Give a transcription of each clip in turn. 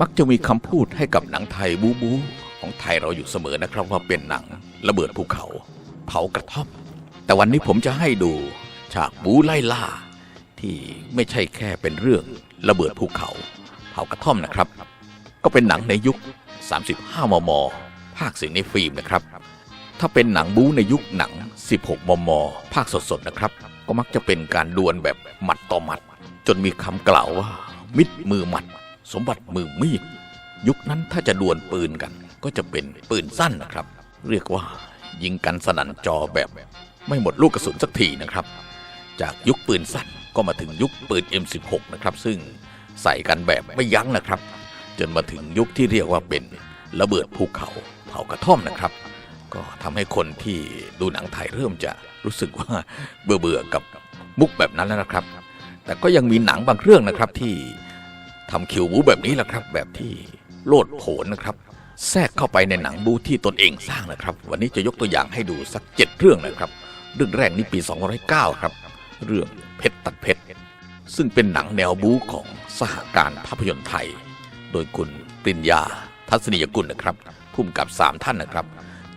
มักจะมีคำพูดให้กับหนังไทยบูบูของไทยเราอยู่เสมอนะครับว่าเป็นหนังระเบิดภูเขา เผากระท่อม แต่วันนี้ผมจะให้ดูฉากบูไล่ล่า ที่ไม่ใช่แค่เป็นเรื่องระเบิดภูเขา เผากระท่อมนะครับ ก็เป็นหนังในยุค 35 มม ภาคเสียงในฟิล์มนะครับ ถ้าเป็นหนังบู๊ในยุคหนัง 16 มม ภาคสดๆนะครับ ก็มักจะเป็นการดวลแบบหมัดต่อหมัด จนมีคำกล่าวว่ามิดมือหมัด สมบัติมือมีดยุคนั้นถ้าจะดวลปืนกัน ก็จะเป็นปืนสั้นนะครับ เรียกว่ายิงกันสนั่นจอแบบ ไม่หมดลูกกระสุนสักทีนะครับ จากยุคปืนสั้นก็มาถึงยุคปืน M16 นะครับ ซึ่งใส่กันแบบไม่ยั้งนะครับ จนมาถึงยุคที่เรียกว่าเป็นระเบิดภูเขาเผากระท่อมนะครับ ก็ทำให้คนที่ดูหนังไทยเริ่มจะรู้สึกว่าเบื่อเบื่อกับมุกแบบนั้นแล้วนะครับ แต่ก็ยังมีหนังบางเรื่องนะครับที่ ทำคิวบูแบบนี้แหละครับ แบบที่โลดโผนนะครับ แทรกเข้าไปในหนังบูที่ตนเองสร้างนะครับ วันนี้จะยกตัวอย่างให้ดูสักเจ็ดเรื่องนะครับ เรื่องแรกนี่ปี 209 ครับ เรื่องเพชรตัดเพชรซึ่งเป็นหนังแนวบูของสหการภาพยนตร์ไทย โดยคุณปริญญาทัศนียกุลนะครับพุ่มกับสามท่านนะครับ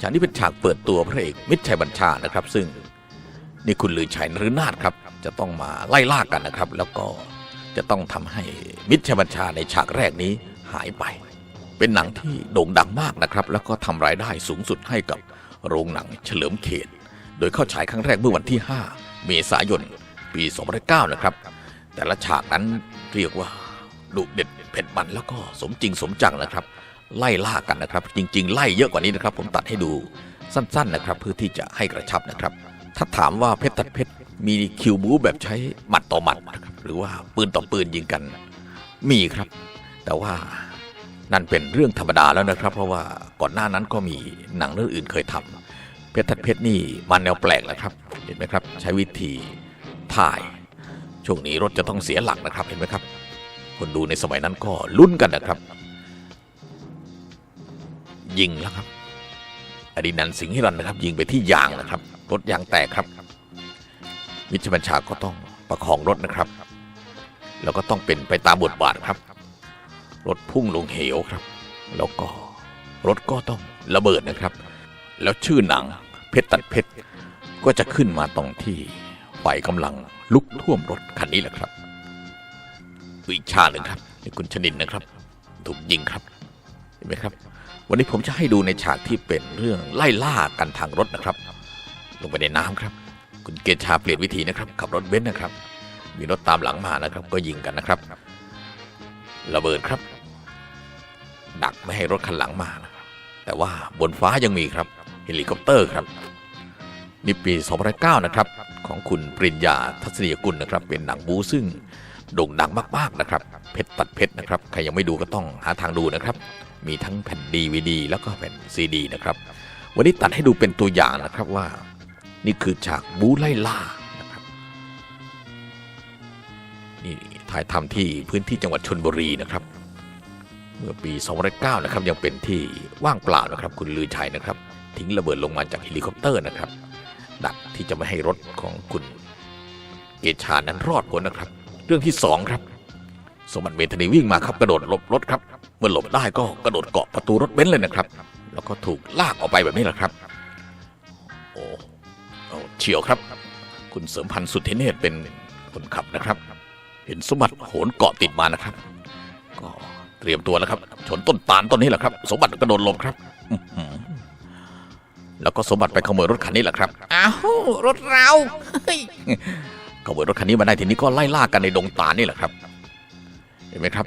ฉากนี้เป็นฉากเปิดตัวพระเอกมิตรชัยบัญชานะครับ ซึ่งนี่คุณลือชัยนฤนาถครับ จะต้องมาไล่ล่ากันนะครับ แล้วก็ จะต้องทำให้มิตรชัยบัญชาในฉากแรกนี้หายไป เป็นหนังที่โด่งดังมากนะครับ แล้วก็ทำรายได้สูงสุดให้กับโรงหนังเฉลิมเขต โดยเข้าฉายครั้งแรกเมื่อวันที่ 5 เมษายน ปี2009นะครับ แต่ละฉากนั้นเรียกว่าดุเด็ดเผ็ดมันแล้วก็สมจริงสมจังนะครับ ไล่ล่ากันนะครับ จริง ๆ ไล่เยอะกว่านี้นะครับ ผมตัดให้ดูสั้น ๆนะครับ เพื่อที่จะให้กระชับนะครับ ถ้าถามว่าเพชรตัดเพชรมีคิวบูแบบใช้หมัดต่อหมัดนะครับหรือว่าปืนต่อปืนยิงกันมีครับ แต่ว่านั่นเป็นเรื่องธรรมดาแล้วนะครับ เพราะว่าก่อนหน้านั้นก็มีหนังเรื่องอื่นเคยทำเพชรตัดเพชรนี่มันแนวแปลกนะครับ เห็นไหมครับ ใช้วิธีถ่าย ช่วงนี้รถจะต้องเสียหลักนะครับเห็นไหมครับ คนดูในสมัยนั้นก็ลุ้นกันนะครับ ยิงแล้วครับ ดีนันสิงห์ฮิรันนะครับ ยิงไปที่ยางนะครับ รถยางแตกครับวิชบัญชาก็ต้องประคองรถนะครับ แล้วก็ต้องเป็นไปตามบทบาทครับ รถพุ่งลงเหวครับ แล้วก็รถก็ต้องระเบิดนะครับ แล้วชื่อหนังเพชรตัดเพชรก็จะขึ้นมาตรงที่ไฟกำลังลุกท่วมรถคันนี้แหละครับอีกฉาหนึ่งครับนี่คุณชนินนะครับ ถูกยิงครับเห็นไหมครับ วันนี้ผมจะให้ดูในฉากที่เป็นเรื่องไล่ล่ากันทางรถนะครับ ลงไปในน้ำครับ คุณเกณฑ์ชาเปลี่ยนวิธีนะครับ ขับรถเบนซ์นะครับ มีรถตามหลังมานะครับ ก็ยิงกันนะครับ ระเบิดครับ ดักไม่ให้รถคันหลังมานะแต่ว่าบนฟ้ายังมีครับเฮลิคอปเตอร์ครับนี่ปี 2009 นะครับ ของคุณปริญญาทัศนียกุลนะครับ เป็นหนังบูซึ่งโด่งดังมากๆนะครับ เพชรตัดเพชรนะครับ ใครยังไม่ดูก็ต้องหาทางดูนะครับ มีทั้งแผ่นดีวดีแล้วก็แผ่นซีดีนะครับ วันนี้ตัดให้ดูเป็นตัวอย่างนะครับว่า นี่คือฉากบูไล่ล่านะครับนี่ถ่ายทำที่พื้นที่จังหวัดชนบุรีนะครับ เมื่อปี2009นะครับยังเป็นที่ว่างเปล่านะครับ คุณลือชัยนะครับ ทิ้งระเบิดลงมาจากเฮลิคอปเตอร์นะครับ ดักที่จะไม่ให้รถของคุณเกชานั้นรอดพ้นนะครับ เรื่องที่สองครับ สมบัติเมธานีวิ่งมาครับกระโดดหลบรถครับเมื่อหลบได้ก็กระโดดเกาะประตูรถเบนซ์เลยนะครับ แล้วก็ถูกลากออกไปแบบนี้แหละครับโอ้เอาเฉียวครับ คุณเสริมพันธ์สุทธิเนตรเป็นคนขับนะครับ เห็นสมบัติโหนเกาะติดมานะครับ ก็เตรียมตัวแล้วครับ ชนต้นตาลต้นนี้แหละครับ สมบัติกระโดดหลบครับอื้อหือแล้วก็สมบัติไปขโมยรถคันนี้แหละครับ อ้าวรถเราเฮ้ยขโมยรถคันนี้มาได้ทีนี้ก็ไล่ล่ากันในดงตาลนี่แหละครับ เห็นไหมครับ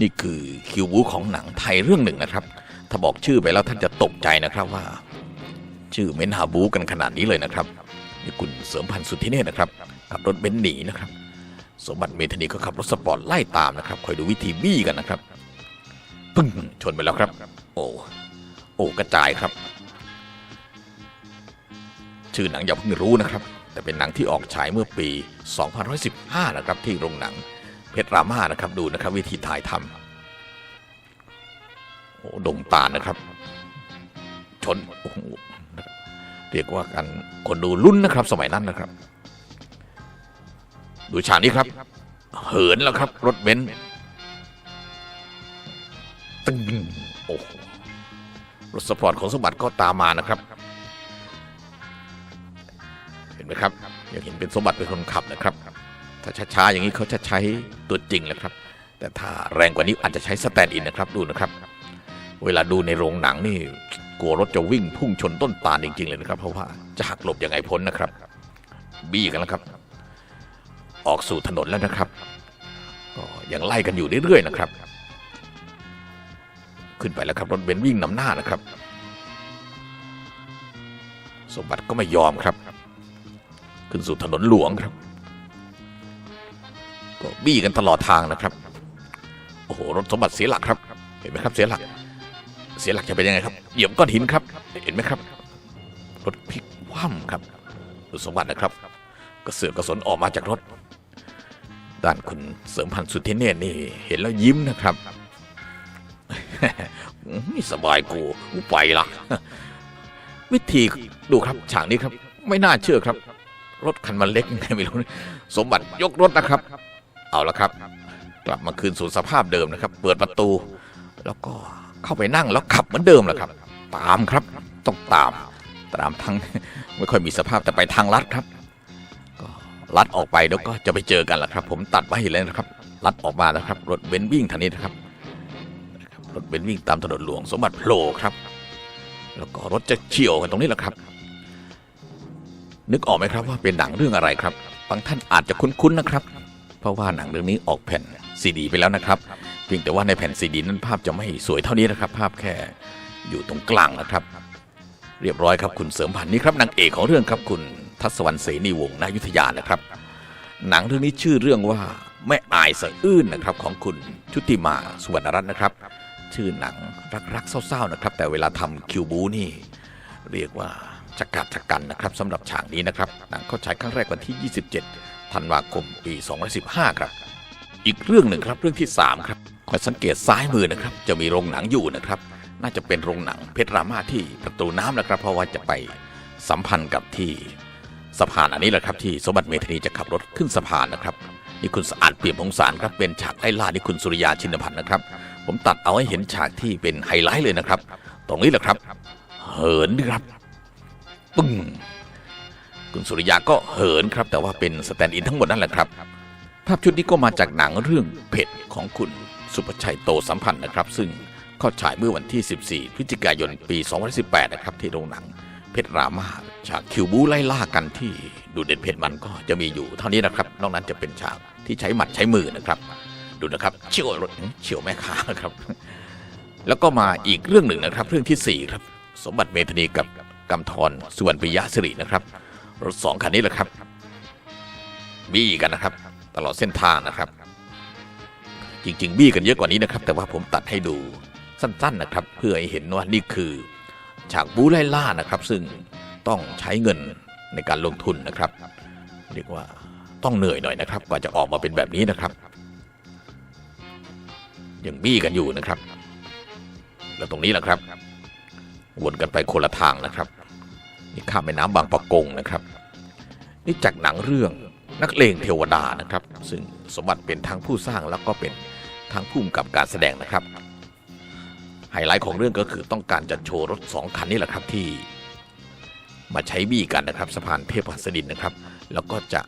นี่คือคิวบูของหนังไทยเรื่องหนึ่งนะครับ ถ้าบอกชื่อไปแล้วท่านจะตกใจนะครับว่า ชื่อเมนฮาบูกันขนาดนี้เลยนะครับนี่คุณเสริมพันธ์สุทธิเนตรนะครับขับรถเบนซ์หนีนะครับ สมบัติเมธานีก็ขับรถสปอร์ตไล่ตามนะครับคอยดูวิธีบี้กันนะครับปึ้งชนไปแล้วครับ โอ้โอ้กระจายครับ ชื่อหนังอย่าเพิ่งรู้นะครับ แต่เป็นหนังที่ออกฉายเมื่อปี 2015 นะครับ ที่โรงหนัง เพชรรามานะครับดูนะครับ วิธีถ่ายทำโอ้ดงตาลนะครับ ชนเรียกว่ากันคนดูลุ้นนะครับ สมัยนั้นนะครับ ดูฉากนี้ครับ เหินแล้วครับ รถเบนซ์ตึงโอ้รถสปอร์ตของสมบัติก็ตามมานะครับ เห็นไหมครับยังเห็นเป็นสมบัติเป็นคนขับนะครับ ถ้าช้าๆอย่างนี้เขาจะใช้ตัวจริงแหละครับ แต่ถ้าแรงกว่านี้อาจจะใช้สแตนด์อินนะครับดูนะครับ เวลาดูในโรงหนังนี่กลัวรถจะวิ่งพุ่งชนต้นตาลจริงๆเลยนะครับ เพราะว่าจะหักหลบยังไงพ้นนะครับ บี้กันแล้วครับ ออกสู่ถนนแล้วนะครับก็ยังไล่กันอยู่เรื่อยๆนะครับ ขึ้นไปแล้วครับรถเบนซ์วิ่งนำหน้านะครับ สมบัติก็ไม่ยอมครับ ขึ้นสู่ถนนหลวงครับ ก็บี้กันตลอดทางนะครับ โอ้โห รถสมบัติเสียหลักครับ เห็นไหมครับ เสียหลัก เสียหลักจะเป็นยังไงครับ เหยียบก้อนหินครับ เห็นไหมครับ รถพลิกคว่ำครับรถสมบัตินะครับกระเสือกกระสนออกมาจากรถ ด้านคุณเสริมพันธ์สุทธิเนตรนี่ เห็นแล้วยิ้มนะครับอื้อสบายกูกูไปละวิธีดูครับฉากนี้ครับ ไม่น่าเชื่อครับ รถคันมันเล็กยังไงไม่รู้สมบัติยกรถนะครับ เอาละครับ กลับมาคืนสู่สภาพเดิมนะครับ เปิดประตู แล้วก็เข้าไปนั่งแล้วขับเหมือนเดิมแหละครับ ตามครับต้องตามตามทางไม่ค่อยมีสภาพแต่ไปทางลัดครับ ก็ลัดออกไปแล้วก็จะไปเจอกันแหละครับ ผมตัดไว้ให้เลยนะครับลัดออกมาแล้วครับรถเบนซ์วิ่งทางนี้นะครับรถเบนซ์วิ่งตามถนนหลวงสมบัติโผล่ครับ แล้วก็รถจะเฉี่ยวกันตรงนี้แหละครับ นึกออกไหมครับว่าเป็นหนังเรื่องอะไรครับบางท่านอาจจะคุ้นๆนะครับ ราะว่าหนังเรื่องนี้ออกแผ่นซีดีไปแล้วนะครับเพียงแต่ว่าในแผ่นซีดีนั้นภาพจะไม่สวยเท่านี้นะครับ ภาพแค่อยู่ตรงกลางนะครับ เรียบร้อยครับคุณเสริมพันธ์นี่ครับนางเอกของเรื่องครับคุณทัศวรรณเสนีวงศ์นายุทธยานะครับ หนังเรื่องนี้ชื่อเรื่องว่าแม่อายสะอื้นนะครับของคุณชุติมาสุวรรณรัตน์นะครับ ชื่อหนังรักๆเศร้าๆนะครับ แต่เวลาทำคิวบูนี่ เรียกว่าชะกัดชะกันนะครับสำหรับฉากนี้นะครับหนังเข้าฉายครั้งแรกวันที่ 27 ธันวาคมปี 2015 ครับ อีกเรื่องหนึ่งครับเรื่องที่ 3 ครับคอยสังเกตซ้ายมือนะครับ จะมีโรงหนังอยู่นะครับ น่าจะเป็นโรงหนังเพชรรามาที่ประตูน้ำนะครับ เพราะว่าจะไปสัมพันธ์กับที่สะพานอันนี้แหละครับที่สมบัติเมธานีจะขับรถขึ้นสะพานนะครับนี่คุณสะอาดเปี่ยมพงสารครับเป็นฉากไล่ล่านี่คุณสุริยาชินพันธ์นะครับ ผมตัดเอาให้เห็นฉากที่เป็นไฮไลท์เลยนะครับ ตรงนี้แหละครับ เหินครับปึ้ง คุณสุริยาก็เหินครับ แต่ว่าเป็นสแตนด์อินทั้งหมดนั่นแหละครับ ภาพชุดนี้ก็มาจากหนังเรื่องเผ็ดของคุณสุภชัยโตสัมพันธ์นะครับ ซึ่งเข้าฉายเมื่อวันที่ 14 พฤศจิกายนปี 2018 นะครับ ที่โรงหนังเพชรรามาฉากคิวบูไล่ล่ากันที่ดูเด่นเพชรมันก็จะมีอยู่เท่านี้นะครับ นอกนั้นจะเป็นฉากที่ใช้หมัดใช้มือนะครับ ดูนะครับเฉียวรถเฉียวแม่ค้าครับ แล้วก็มาอีกเรื่องหนึ่งนะครับ เรื่องที่4ครับสมบัติเมธนีกับกำธรสุวรรณปิยะสิรินะครับ รถสองคันนี้แหละครับบี้กันนะครับ ตลอดเส้นทางนะครับ จริง ๆ บี้กันเยอะกว่านี้นะครับ แต่ว่าผมตัดให้ดูสั้น ๆนะครับ เพื่อให้เห็นว่านี่คือ ฉากบูไล่ล่านะครับ ซึ่งต้องใช้เงินในการลงทุนนะครับ เรียกว่าต้องเหนื่อยหน่อยนะครับ กว่าจะออกมาเป็นแบบนี้นะครับยังบี้กันอยู่นะครับ แล้วตรงนี้แหละครับ วนกันไปคนละทางนะครับ นี่ข้ามแม่น้ำบางปะกงนะครับ นี่จากหนังเรื่องนักเลงเทวดานะครับ ซึ่งสมบัติเป็นทั้งผู้สร้างแล้วก็เป็นทั้งผู้กำกับการแสดงนะครับไฮไลท์ของเรื่องก็คือต้องการจะโชว์รถสองคันนี้แหละครับที่มาใช้บี้กันนะครับสะพานเทพหัสดินนะครับ แล้วก็จะ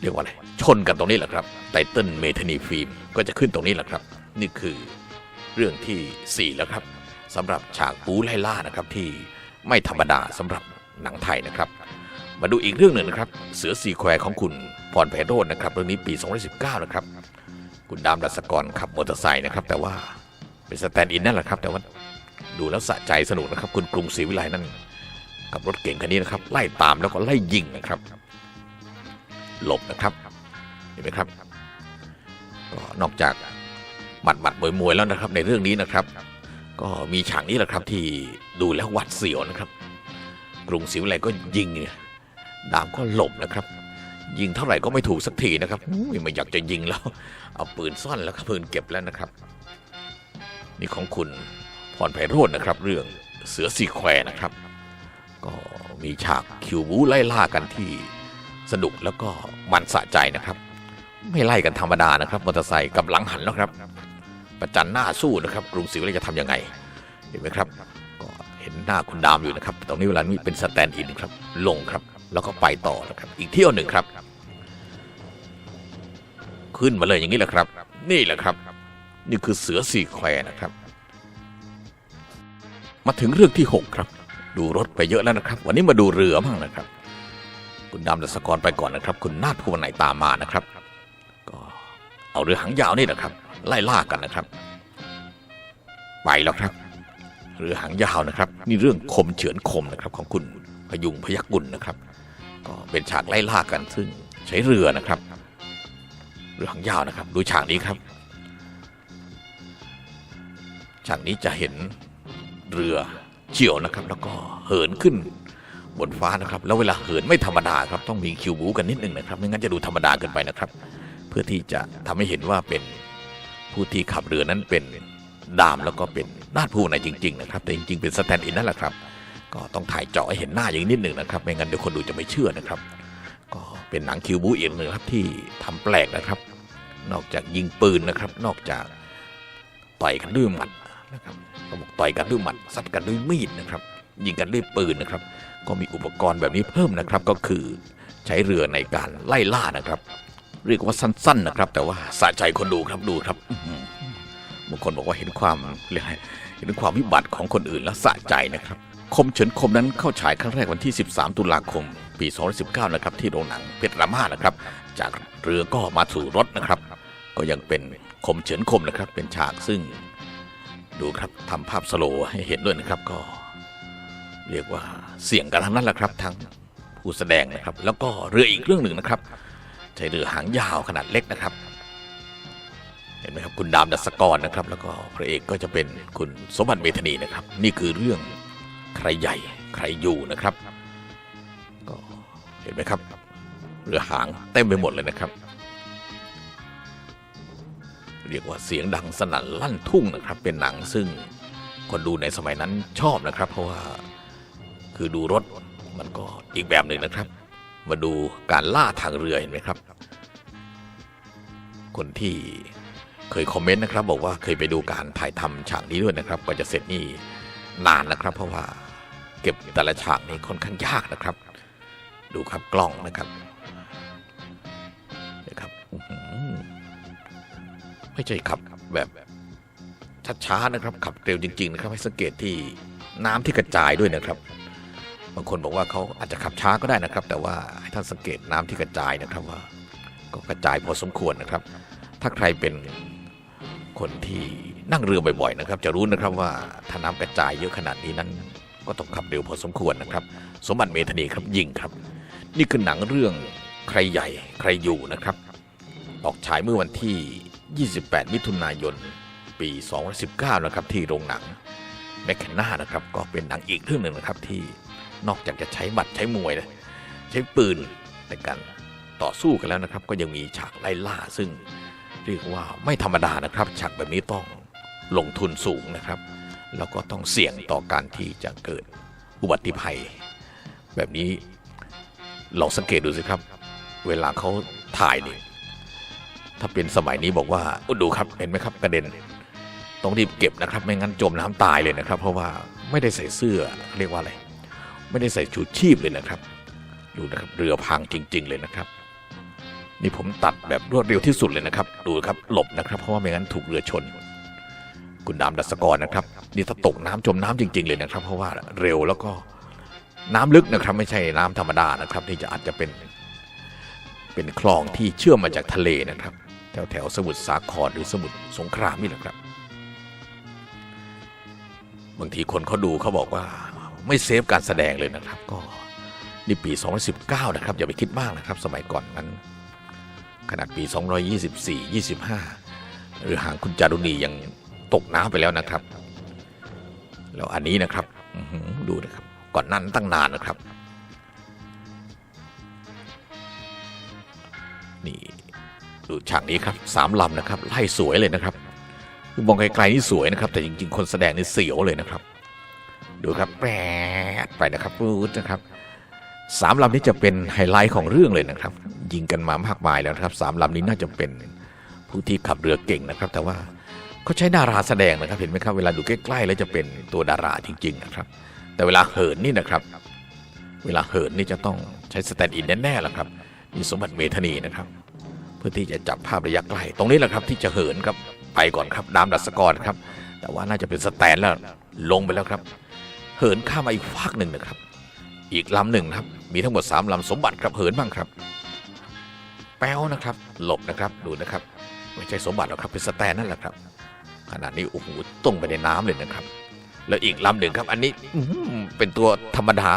เรียกว่าอะไรชนกันตรงนี้แหละครับไตเติ้ลเมทานีฟิล์มก็จะขึ้นตรงนี้แหละครับ นี่คือเรื่องที่ 4 แล้วครับสำหรับฉากปูไล่ล่านะครับที่ ไม่ธรรมดาสำหรับหนังไทยนะครับ มาดูอีกเรื่องหนึ่งนะครับ เสือสีแควของคุณพรไพโรจน์นะครับ เรื่องนี้ปี 2019 นะครับ คุณดามดัสกรขับมอเตอร์ไซค์นะครับ แต่ว่าเป็นสแตนด์อินนั่นแหละครับ แต่ว่าดูแล้วสะใจสนุกนะครับ คุณกรุงศรีวิไลนั่นกับรถเก่งคันนี้นะครับ ไล่ตามแล้วก็ไล่ยิงนะครับ หลบนะครับ เห็นไหมครับก็นอกจากหมัดหมัดมวยมวยๆแล้วนะครับ ในเรื่องนี้นะครับ ก็มีฉากนี้แหละครับที่ดูแล้วหวัดเสียวนะครับ กรุงศรีวิไลก็ยิงเนี่ยดามก็หลบนะครับ ยิงเท่าไหร่ก็ไม่ถูกสักทีนะครับไม่อยากจะยิงแล้ว เอาปืนซ่อนแล้วครับปืนเก็บแล้วนะครับ นี่ของคุณพรไพโรจน์นะครับ เรื่องเสือสีแควนะครับ ก็มีฉากคิวบูไล่ล่ากันที่สนุกแล้วก็มันสะใจนะครับ ไม่ไล่กันธรรมดานะครับมอเตอร์ไซค์กับหลังหันแล้วครับ ประจันหน้าสู้นะครับกรุงศรีวิไลจะทำยังไงเห็นไหมครับ ก็เห็นหน้าคุณดามอยู่นะครับตรงนี้เวลานี้เป็นสแตนด์อินครับลงครับ แล้วก็ไปต่อนะครับ อีกเที่ยวหนึ่งครับ ขึ้นมาเลยอย่างนี้แหละครับ นี่แหละครับ นี่คือเสือสี่แควนะครับ มาถึงเรื่องที่ 6 ครับ ดูรถไปเยอะแล้วนะครับ วันนี้มาดูเรือบ้างนะครับ คุณดำดัสกรไปก่อนนะครับ คุณนาฏภูวนัยตามมานะครับ ก็เอาเรือหางยาวนี่แหละครับ ไล่ล่ากันนะครับไปแล้วครับ เรือหางยาวนะครับ นี่เรื่องคมเฉือนคมนะครับ ของคุณพยุงพยักกุลนะครับ ก็เป็นฉากไล่ล่ากันซึ่งใช้เรือนะครับ เรือหางยาวนะครับ ดูฉากนี้ครับฉากนี้จะเห็นเรือเฉียวนะครับ แล้วก็เหินขึ้นบนฟ้านะครับ แล้วเวลาเหินไม่ธรรมดาครับ ต้องมีคิวบูกันนิดนึงนะครับ ไม่งั้นจะดูธรรมดาเกินไปนะครับ เพื่อที่จะทำให้เห็นว่าเป็น ผู้ที่ขับเรือนั้นเป็นดามแล้วก็เป็นนาดผู้ในจริง ๆ นะครับ แต่จริง ๆ เป็นสแตนด์อินนั่นแหละครับ ก็ต้องถ่ายเจาะให้เห็นหน้าอย่างนิดหนึ่งนะครับ ไม่งั้นเดี๋ยวคนดูจะไม่เชื่อนะครับ ก็เป็นหนังคิวบูอีกหนึ่งครับที่ทำแปลกนะครับ นอกจากยิงปืนนะครับ นอกจากต่อยกันด้วยหมัดนะครับเขาบอกต่อยกันด้วยหมัดซัดกันด้วยมีดนะครับ ยิงกันด้วยปืนนะครับ ก็มีอุปกรณ์แบบนี้เพิ่มนะครับ ก็คือใช้เรือในการไล่ล่านะครับ เรียกว่าสั้นๆนะครับ แต่ว่าสะใจคนดูครับดูครับบางคนบอกว่าเห็นความเรียกเห็นความวิบัติของคนอื่นแล้วสะใจนะครับ คมเฉินคมนั้นเข้าฉายครั้งแรกวันที่ 13 ตุลาคม ปี 2019 นะครับ ที่โรงหนังเพชรรามานะครับ จากเรือก็มาสู่รถนะครับ ก็ยังเป็นคมเฉินคมนะครับ เป็นฉากซึ่ง ดูครับทำภาพสโลว์ให้เห็นด้วยนะครับก็ เรียกว่าเสี่ยงกันทั้งนั้นแหละครับทั้งผู้แสดงนะครับ แล้วก็เรืออีกเรื่องหนึ่งนะครับ ใช้เรือหางยาวขนาดเล็กนะครับ เห็นไหมครับคุณดามดัสกรนะครับ แล้วก็พระเอกก็จะเป็นคุณสมบัติเมธานีนะครับ นี่คือเรื่องใครใหญ่ใครอยู่นะครับก็เห็นไหมครับเรือหางเต็มไปหมดเลยนะครับ เรียกว่าเสียงดังสนั่นลั่นทุ่งนะครับ เป็นหนังซึ่งคนดูในสมัยนั้นชอบนะครับ เพราะว่าคือดูรถมันก็อีกแบบหนึ่งนะครับ มาดูการล่าทางเรือเห็นไหมครับ คนที่เคยคอมเมนต์นะครับ บอกว่าเคยไปดูการถ่ายทำฉากนี้ด้วยนะครับกว่าจะเสร็จนี่นานนะครับ เพราะว่าเก็บแต่ละฉากนี่ค่อนข้างยากนะครับ ดูครับกล้องนะครับนะครับไม่ใช่ขับแบบช้าๆนะครับ ขับเร็วจริง ๆ นะครับให้สังเกตที่น้ำที่กระจายด้วยนะครับ บางคนบอกว่าเขาอาจจะขับช้าก็ได้นะครับ แต่ว่าให้ท่านสังเกตน้ำที่กระจายนะครับว่า ก็กระจายพอสมควรนะครับ ถ้าใครเป็นคนที่นั่งเรือบ่อยๆนะครับ จะรู้นะครับว่าถ้าน้ำกระจายเยอะขนาดนี้นั้น ก็ต้องขับเร็วพอสมควรนะครับ สมบัติเมธานีครับยิงครับ นี่คือหนังเรื่องใครใหญ่ใครอยู่นะครับ ออกฉายเมื่อวันที่ 28 มิถุนายน ปี 2019 นะครับที่โรงหนังแมคแคนนานะครับ ก็เป็นหนังอีกเรื่องหนึ่งนะครับที่ นอกจากจะใช้บัตรใช้มวยนะใช้ปืนในการต่อสู้กันแล้วนะครับ ก็ยังมีฉากไล่ล่าซึ่งเรียกว่าไม่ธรรมดานะครับ ฉากแบบนี้ต้องลงทุนสูงนะครับ แล้วก็ต้องเสี่ยงต่อการที่จะเกิดอุบัติภัย แบบนี้ลองสังเกตดูสิครับ เวลาเขาถ่ายนี่ถ้าเป็นสมัยนี้บอกว่าอุดูครับเห็นไหมครับกระเด็นต้องรีบเก็บนะครับ ไม่งั้นจมน้ำตายเลยนะครับ เพราะว่าไม่ได้ใส่เสื้อเรียกว่าอะไร ไม่ได้ใส่ชูชีพเลยนะครับ ดูนะครับเรือพังจริง ๆ เลยนะครับ นี่ผมตัดแบบรวดเร็วที่สุดเลยนะครับ ดูครับหลบนะครับ เพราะว่าไม่งั้นถูกเรือชน คุณดามดัสกรนะครับ นี่ถ้าตกน้ำจมน้ำจริง ๆ เลยนะครับ เพราะว่าเร็วแล้วก็น้ำลึกนะครับไม่ใช่น้ำธรรมดานะครับที่จะอาจจะเป็น เป็นคลองที่เชื่อมมาจากทะเลนะครับ แถวแถวสมุทรสาครหรือสมุทรสงครามนี่แหละครับ บางทีคนเขาดูเขาบอกว่า ไม่เซฟการแสดงเลยนะครับ ก็นี่ปี 2019 นะครับ อย่าไปคิดมากนะครับ สมัยก่อนนั้น ขนาดปี 224 25 หรือหางคุณจารุณียังตกน้ำไปแล้วนะครับ แล้วอันนี้นะครับดูนะครับ ก่อนนั้นตั้งนานนะครับ นี่ดูฉากนี้ครับสามลำนะครับไล่สวยเลยนะครับคือมองไกลๆนี่สวยนะครับ แต่จริง ๆ คนแสดงนี่เสียวเลยนะครับ ดูครับแปดไปนะครับพูดนะครับสามลำนี้จะเป็นไฮไลท์ของเรื่องเลยนะครับ ยิงกันมามากมายแล้วครับสามลำนี้น่าจะเป็นผู้ที่ขับเรือเก่งนะครับ แต่ว่าเขาใช้ดาราแสดงนะครับ เห็นไหมครับเวลาดูใกล้ๆแล้วจะเป็นตัวดาราจริง ๆ นะครับ แต่เวลาเหินนี่นะครับ เวลาเหินนี่จะต้องใช้สแตนด์อินแน่ๆแหละครับนี่สมบัติเมธนีนะครับ เพื่อที่จะจับภาพระยะใกล้ตรงนี้แหละครับที่จะเหินครับไปก่อนครับดามดัสกรครับ แต่ว่าน่าจะเป็นสแตนแล้วลงไปแล้วครับ เหินข้ามมาอีกฟากหนึ่งนะครับ อีกลำหนึ่งครับ มีทั้งหมดสามลำสมบัติครับเหินบ้างครับ แป้วนะครับ หลบนะครับดูนะครับ ไม่ใช่สมบัติหรอกครับเป็นสแตนนั่นแหละครับขนาดนี้โอ้โหตรงไปในน้ำเลยนะครับ แล้วอีกลำหนึ่งครับ อันนี้อืเป็นตัวธรรมดา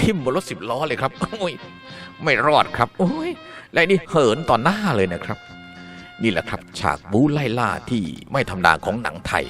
ทิ่มบนรถสิบล้อเลยครับโอ้ยไม่รอดครับโอ้ยและนี่เหินต่อหน้าเลยนะครับ นี่แหละครับ ฉากบู๊ไล่ล่าที่ไม่ธรรมดาของหนังไทย